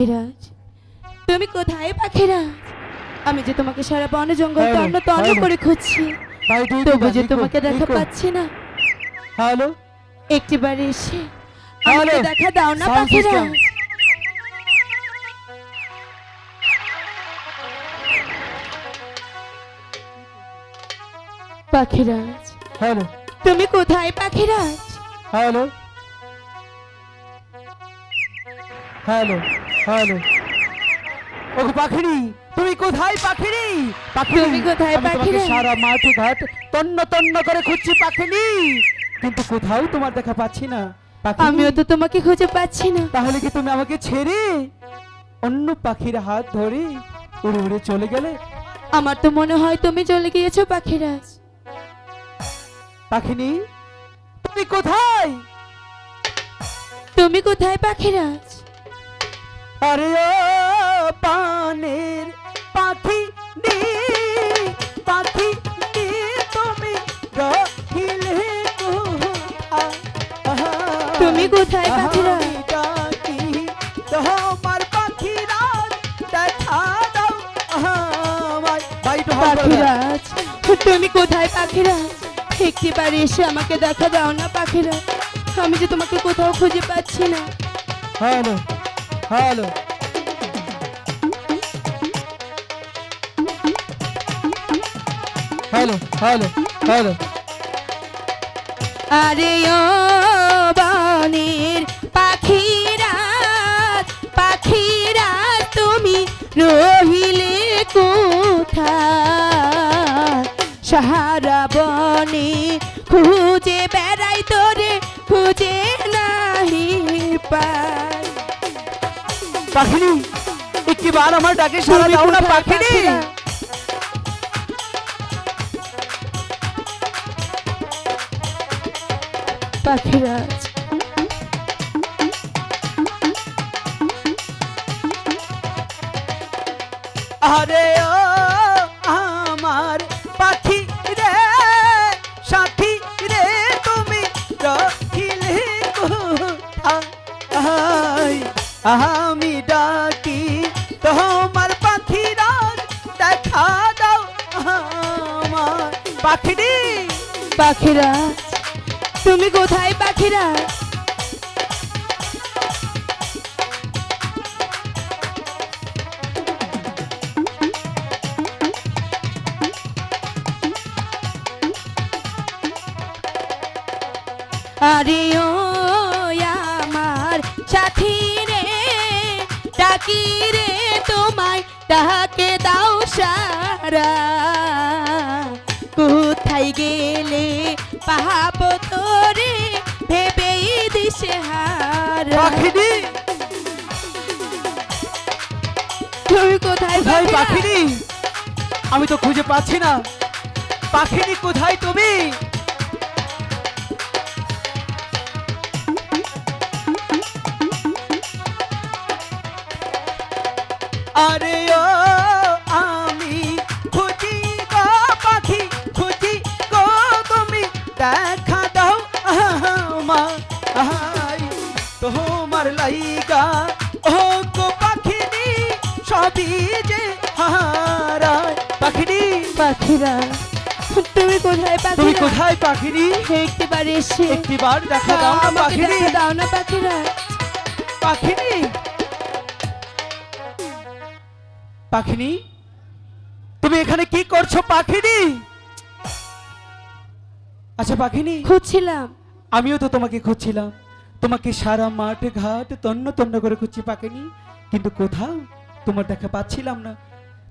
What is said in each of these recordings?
পাখিরাজ তুমি কোথায় পাখিরাজ? আমি যে তোমাকে সারা বন জঙ্গল হ্যালো, তন্ন তন্ন করে খুঁজছি তবু যে তোমাকে দেখা পাচ্ছি না। হ্যালো? একটিবারে এসে আমাকে দেখা দাও না পাখিরাজ। পাখিরাজ হ্যালো? তুমি কোথায় পাখিরাজ? হ্যালো? হ্যালো? হ্যালো ওগো পাখিরি তুমি কোথায় পাখিরি পাখিরি তুমি কোথায় পাখিরি? সারা মাঠ ঘাট তন্ন তন্ন করে খুঁজছি পাখিনি। কিন্তু কোথাও তোমার দেখা পাচ্ছি না। আমিও তো তোমাকে খুঁজে পাচ্ছি না। তাহলে কি তুমি আমাকে ছেড়ে অন্য পাখির হাত ধরে উড়ে উড়ে চলে গেলে? আমার তো মনে হয় তুমি চলে গিয়েছো পাখিরাজ। পাখিনি তুমি কোথায়? তুমি কোথায় পাখিরাজ? আরে ও পানের পাখি নি পাখি নি তুমি রহিলে তুমি কোথায় পাখিরা? তোমার পাখিরা দেখা দাও একটু পাখিরাজ তুমি কোথায় পাখিরাজ একটিবার এসে আমাকে দেখা দাও না পাখিরাজ আমি যে তোমাকে কোথাও খুঁজে পাচ্ছি না। Hello hello hello hello hello আরে ও বনের পাখিরা পাখিরা, তুমি রহিলে কোথায়? সাহারা বনে খুঁজে বেড়াই তোরে, খুঁজে পাখিনি। একটিবার আমার ডাকে সারা দাও না পাখিনি। পাখিরা? পাখিরাজ আরে ও আমার পাখি রে সাথী রে তুমি কোথায়? আমি পাখিরাজ তুমি কোথায় পাখিরা? আরে ও আমার সাথী রে, ডাকি রে তোমায় তাহাকে দাও সারা। পাহাব তোরে ভেবেই দিশে হার পাখিরি তুমি কোথায় ভাই পাখিরা? পাখিনি? আমি তো খুঁজে পাচ্ছি না। পাখিনি কোথায় তুমি? দেখা দাও। আমায় তোমার লাইগা। ও গো পাখিনি সবই যে হারায় পাখিনি পাখিরা তুমি কোথায় তুমি পাখিরা কোথায় পাখিনি? একটিবার এসে একটিবার দেখা দাও না পাখিনি। দাও না পাখিরা। পাখিনি পাখিনি তুমি এখানে কি করছ পাখিনি? আচ্ছা পাখিনি খুঁজছিলাম। আমিও তো তোমাকে খুঁজছিলাম। তোমাকে সারা মাঠ ঘাট তন্ন তন্ন করে খুঁজছি পাখিনি কিন্তু কোথাও তোমার দেখা পাচ্ছিলাম না।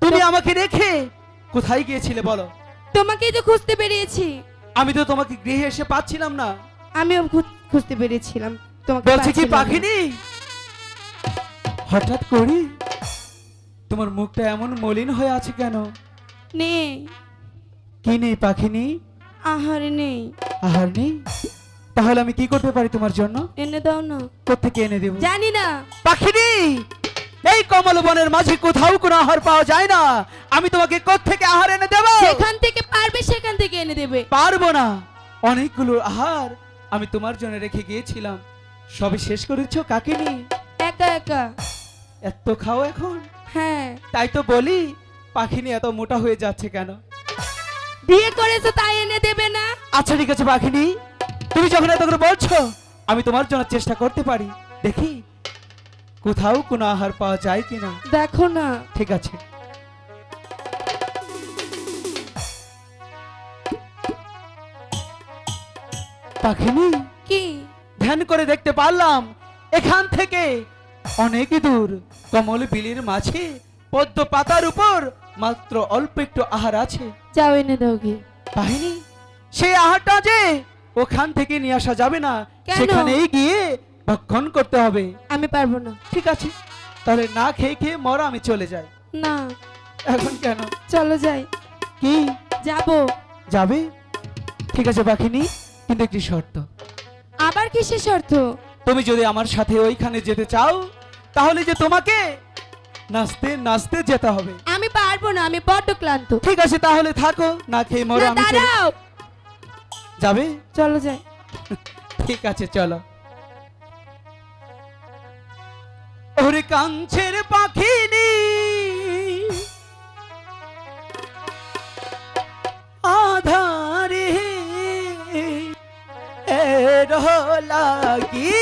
তুমি আমাকে রেখে কোথায় গিয়েছিলে বলো? তোমাকেই তো খুঁজতে বেরিয়েছি। আমি তো তোমাকে গৃহে এসে পাচ্ছিলাম না। আমিও খু- খুঁজতে বেরিয়েছিলাম। তোমাকে বলছি কি পাচ্ছিলাম না। পাখিনি হঠাৎ করি তোমার মুখটা এমন মলিন হয়ে আছে কেন? নেই। কি নেই পাখিনি আহার নেই। আহার নেই? তাহলে আমি কি করতে পারি তোমার জন্য? এনে দাও না। কোথেকে এনে দেব? জানি না। পাখিনি! এই কমল বনের মাঝে কোথাও কোনো আহার পাওয়া যায় না। আমি তোমাকে কোথেকে আহার এনে দেব? যেখান থেকে পারবে সেখান থেকে এনে দেবে। পারব না। অনেকগুলো আহার আমি তোমার জন্য রেখে গিয়েছিলাম। সবে শেষ করেছ কাকে নিয়ে একা একা। এত খাও এখন? হ্যাঁ। তাই তো বলি পাখিনি এত মোটা হয়ে যাচ্ছে কেন? বিয়ে করেছ তাই এনে দেবে না? আচ্ছা ঠিক আছে পাখিনি তুমি যখন এত করে বলছো আমি তোমার জন্য চেষ্টা করতে পারি। দেখি কোথাও কোনো আহার পাওয়া যায় কিনা? দেখো না। ঠিক আছে। পাখিনি কি? ধ্যান করে দেখতে পারলাম এখান থেকে অনেক দূর কমল বিলির মাঝে পদ্ম পাতার উপর মাত্র অল্প একটু আহার আছে। যাও এনে দাও গিয়ে কাহিনী সেই আহারটা যে ওখান থেকে নিয়ে আসা যাবে না কেন? সেখানেই গিয়ে ভক্ষণ করতে হবে। আমি পারব না। ঠিক আছে তাহলে না খেয়ে খেয়ে মরা আমি চলে যাই। না। এখন কেন? চলো যাই। কি? যাব। যাবে? ঠিক আছে বাখিনি কিন্তু একটি শর্ত। আবার কিসের শর্ত? তুমি যদি আমার সাথে ওইখানে যেতে চাও তাহলে যে তোমাকে নাচতে নাচতে যেতে হবে। আমি পারব না আমি বড্ড ক্লান্ত। ঠিক আছে তাহলে থাকো না খেয়ে মরো না, আমি চলে- দাঁড়াও। যাবে? চলো যাই। ঠিক আছে চলো। ওরে কাঞ্ছের পাখিনি আধারে এর লাগি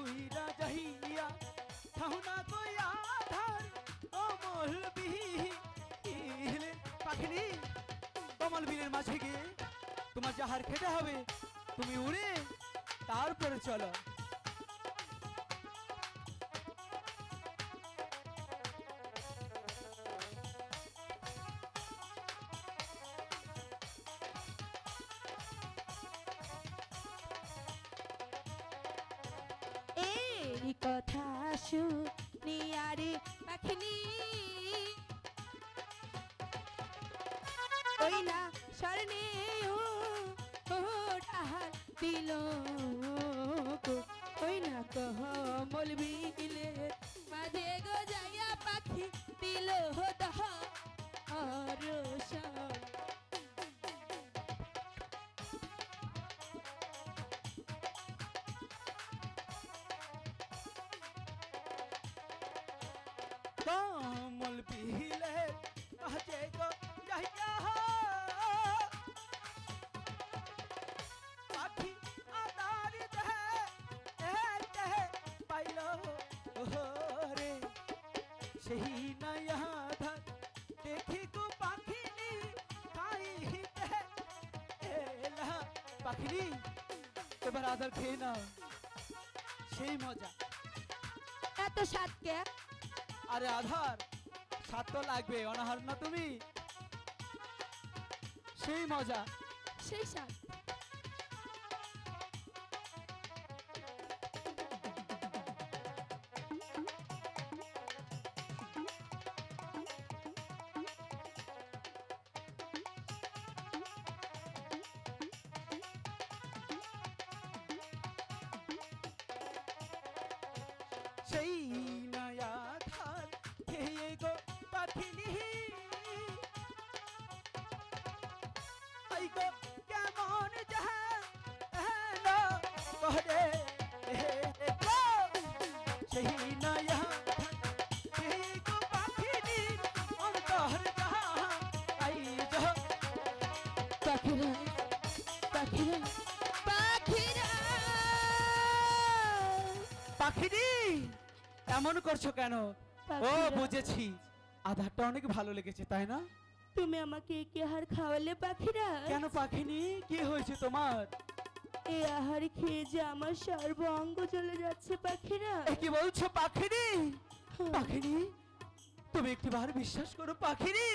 উইরা যাইয়া ঠাউনা কইয়া ধার অমল বিহিল পাখিনি। কমল বিলের মাঝে গিয়ে তোমার যাহার খেতে হবে, তুমি উড়ে তারপরে চলো। ওই না কমল বিলে মাঝে গো যাইয়া পাখি দিল দহ। আর কমল পাখিনি? এবার আদার খেয়ে নাও। সেই মজা। এত স্বাদ সাতকে আরে আধার স্বাদ তো লাগবে অনাহার না তুমি। সেই মজা। সেই সাত পাখিরি এমন করছ কেন? ও বুঝেছি। আধারটা অনেক ভালো লেগেছে তাই না? তুমি আমাকে কি আহার খাওয়ালে পাখিরা? কেন পাখিনি? কি হয়েছে তোমার? এই আহার খেয়ে যে আমার সর্ব অঙ্গ চলে যাচ্ছে পাখিরা। এ কি বলছো পাখিনি? পাখিনি তুমি একটিবার বিশ্বাস করো পাখিনি?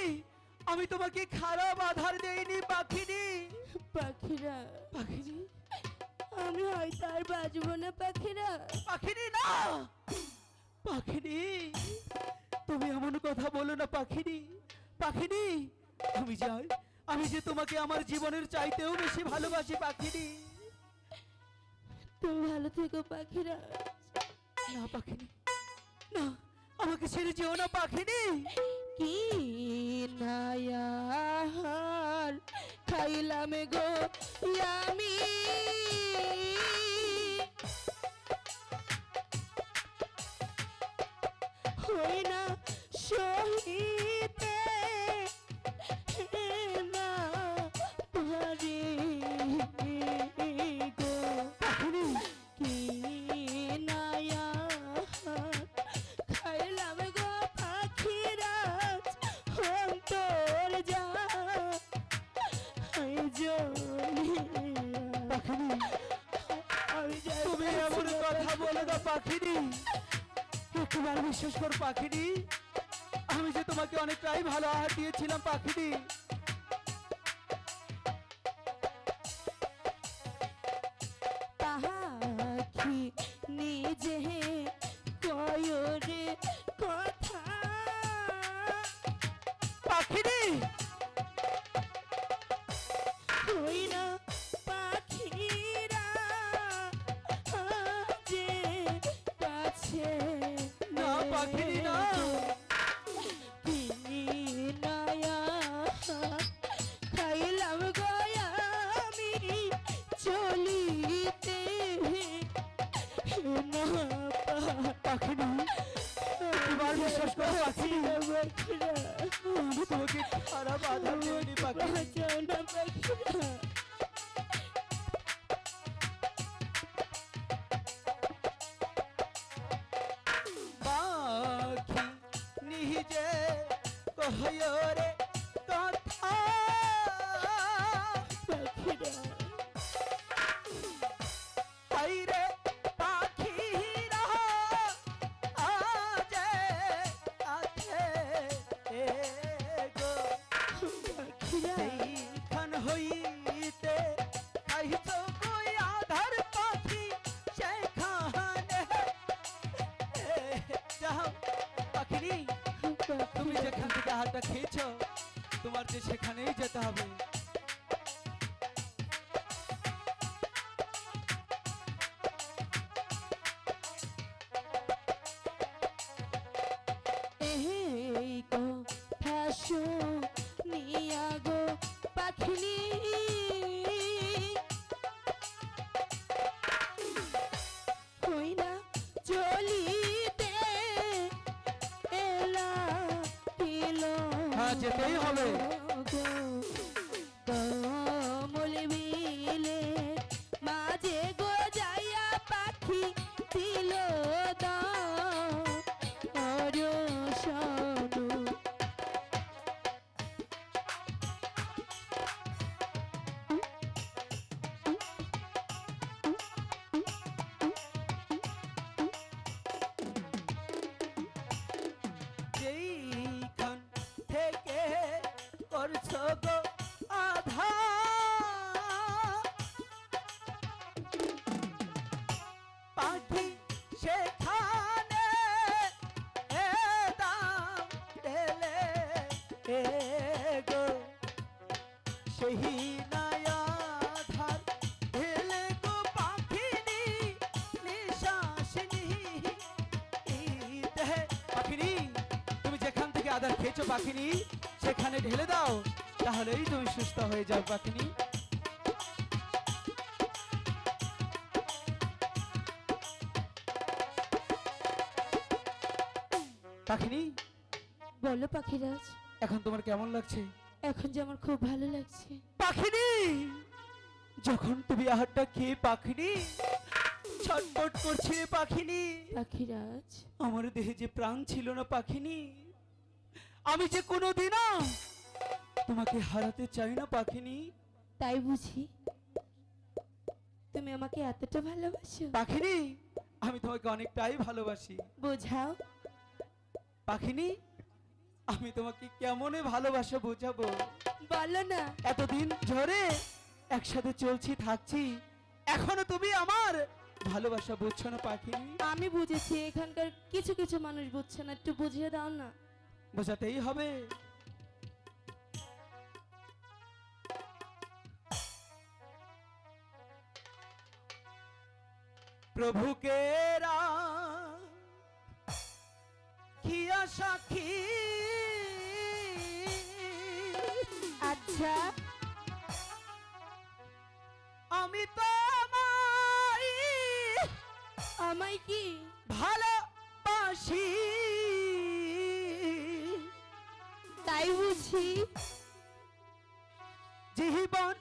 আমি তোমাকে খারাপ আধার দেইনি পাখিনি। পাখিরা পাখিনি? আমি হয়তো আর বাঁচবো না পাখিরা। পাখিনি না! পাখিনি তুমি এমন কথা বলো না পাখিনি। পাখিনি? আমি যাই আমি যে তোমাকে আমার জীবনের চাইতেও বেশি ভালোবাসি পাখিনি। তুমি ভালো থেকো পাখিরা। না পাখিনি। না আমাকে ছেড়ে যেও না পাখিনি। কি নায়ার খাইলাম গো আমি? হই না সহিতে পাখিনি পাখি নিজে হ্যাঁ, যেতেই হবে। থেকে পাখিনি? সেখানে ঢেলে দাও তাহলেই তুমি সুস্থ হয়ে যাও পাখিনি। পাখিনি? বলো পাখিরাজ। এখন তোমার কেমন লাগছে? এখন যে আমার খুব ভালো লাগছে। পাখিনি? যখন তুমি আহারটা খেয়ে পাখিনি ছটফট করছি রে পাখিনি। পাখিরাজ। আমার দেহে যে প্রাণ ছিল না পাখিনি আমি যে কোনোদিনও তোমাকে হারাতে চাই না পাখিনি। তাই বুঝি। তুমি আমাকে এতটা ভালোবাসো। পাখিনি আমি তোমাকে অনেকটাই ভালোবাসি। বোঝাও। পাখিনি আমি তোমাকে কেমনে ভালোবাসা বোঝাবো? বলো না। এতদিন ধরে একসাথে চলছি থাকছি এখনও তুমি আমার ভালোবাসা বুঝছ না পাখিনি? আমি বুঝেছি এখানকার কিছু কিছু মানুষ বুঝছে না একটু বুঝিয়ে দাও না। বোঝাতেই হবে। প্রভুকে কিয়া সাক্ষী আচ্ছা। আমি তো আমায় কি? ভালোবাসি। তাই বুঝি। জীবন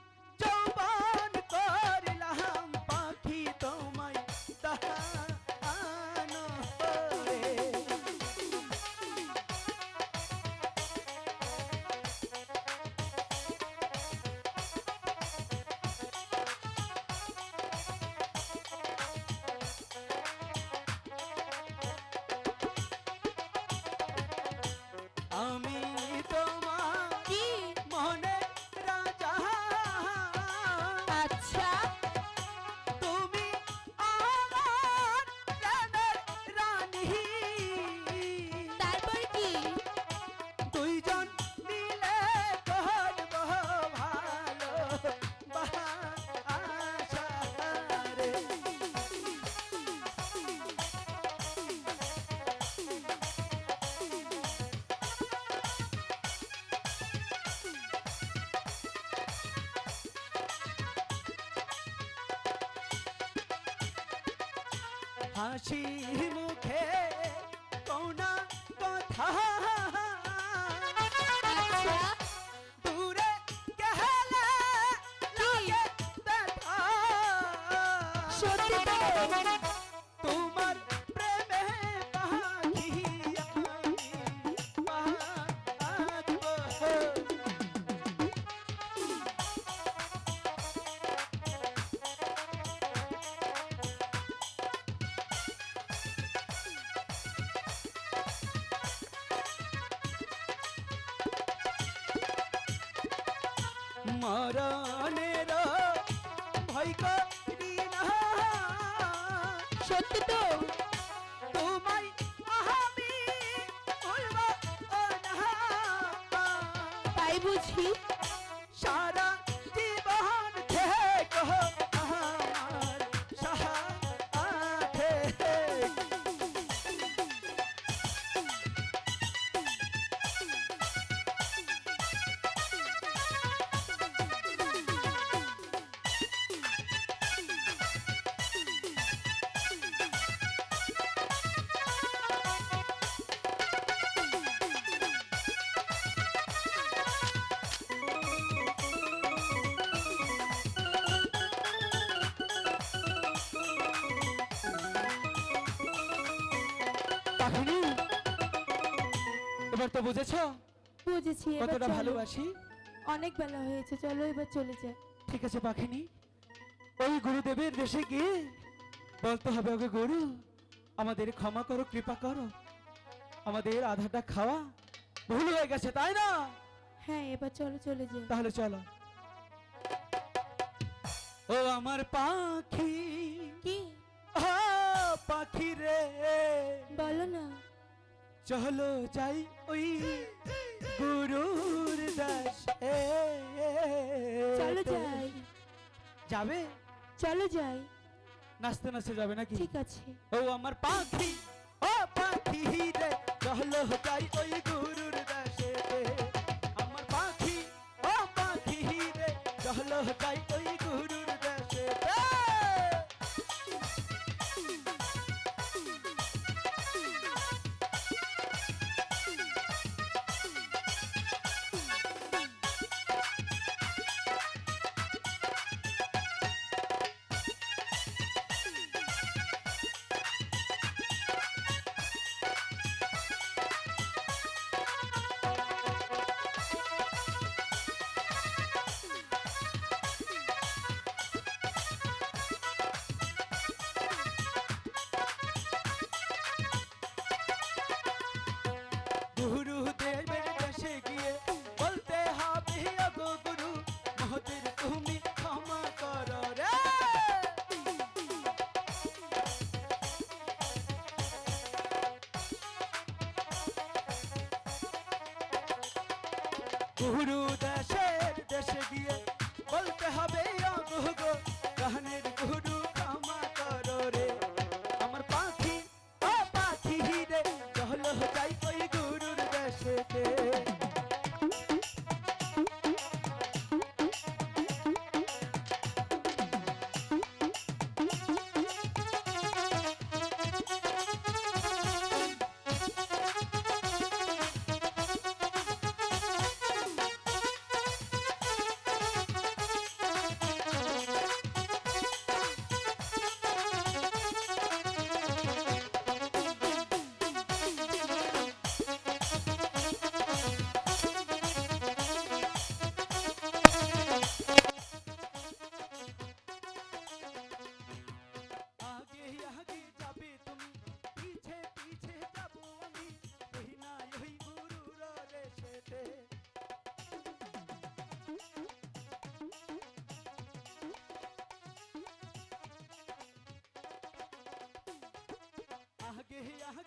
হাসি মুখে কোনা কথা। আচ্ছা। দূরে গেলে লাগে ব্যথা। সত্যি তাই বুঝি সারা এবার তো বুঝেছ? বুঝেছি এবার কতটা চলো। ভালোবাসি? অনেক বেলা হয়েছে চলো এবার চলে যাই। ঠিক আছে পাখিনি। ওই গুরুদেবের দেশে গিয়ে বলতে হবে ওকে গুরু আমাদের ক্ষমা করো কৃপা করো। আমাদের আধাটা খাওয়া ভুল হয়ে গেছে তাই না? হ্যাঁ এবার চলো চলে যাই। তাহলে চলো। ও আমার পাখি। কি? ও পাখি রে। বলো না। চলো যাই ওই গুরুর দাস চলো যাই যাবে চলো যাই নাচতে নাচতে যাবে নাকি ঠিক আছে ও আমার পাখি গুরুদেবের কাছে গিয়ে বলতে হবে গো গুরু, মহতির তুমি ক্ষমা করো রে। গুরু দেশের দেশে গিয়ে বলতে হবে গো के